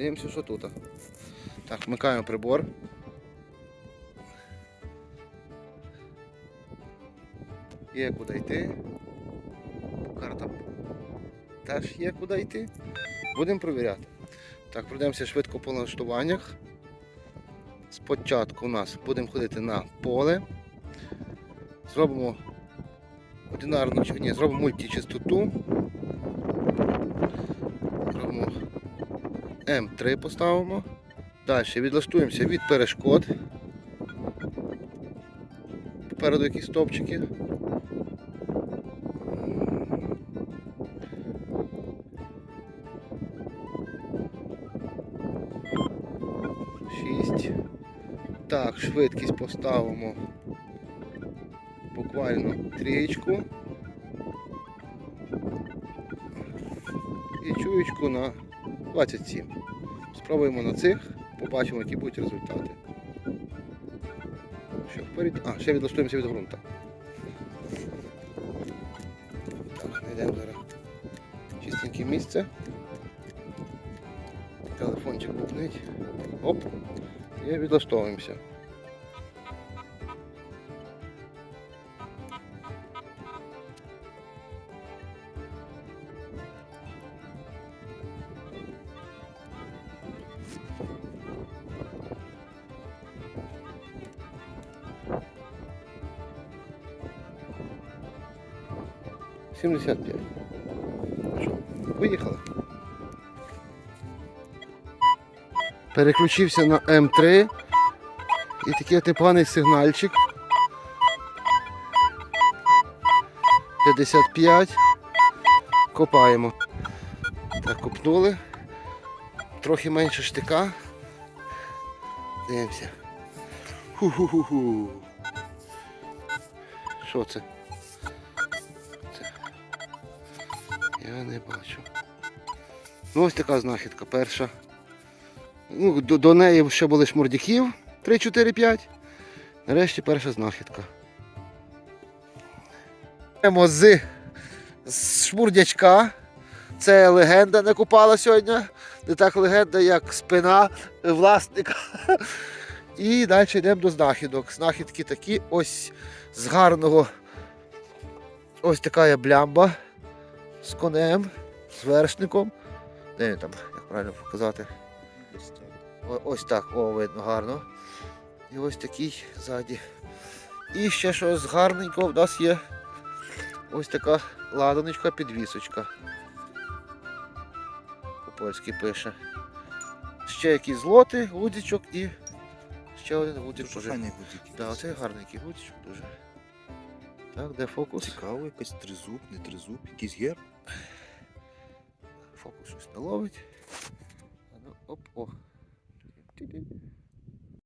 Дивимося, що тут. Так, вмикаємо прибор. Є куди йти. По картам теж є куди йти. Будемо перевіряти. Так, пройдемося швидко по налаштуваннях. Спочатку у нас будемо ходити на поле. Зробимо одинарну, ні, зробимо мультичастоту. Зробимо М3 поставимо. Далі відлаштуємося від перешкод. Попереду якісь стовпчики. Шість. Так, швидкість поставимо буквально трієчку. І чуєчку на 27. Спробуємо на цих, побачимо, які будуть результати. Що вперед? А, ще відлаштуємося від ґрунта. Так, знайдемо зараз чистеньке місце. Телефончик бухнить. Оп. І відлаштовуємося. Сімдесят п'ять. Що, Виїхали. Переключився на М3 і такий от непоганий сигнальчик. 55. Копаємо. Так, копнули. Трохи менше штика. Дивимося. Ху-ху-ху-ху. Що це? Я не бачу. Ну ось така знахідка перша. Ну, до, до неї ще були шмурдяків 3, 4, 5. Нарешті перша знахідка. Йдемо з, з шмурдячка. Це легенда не купала сьогодні. Не так легенда, як спина власника. І далі йдемо до знахідок. Знахідки такі ось з гарного. Ось така блямба з конем, з вершником. Де він там, як правильно показати? О- Ось так, о, видно гарно. І ось такий ззаді. І ще щось гарненького в нас є. Ось така ладаночка, підвісочка. По-польськи пише. Ще якісь злоти, гудзичок і ще один гудзичок. Так, оце гарненький гудзичок дуже. Так, де фокус? Цікаво, якийсь тризуб, не тризуб, якийсь герб. Фокус щось не ловить. Ну, оп, о.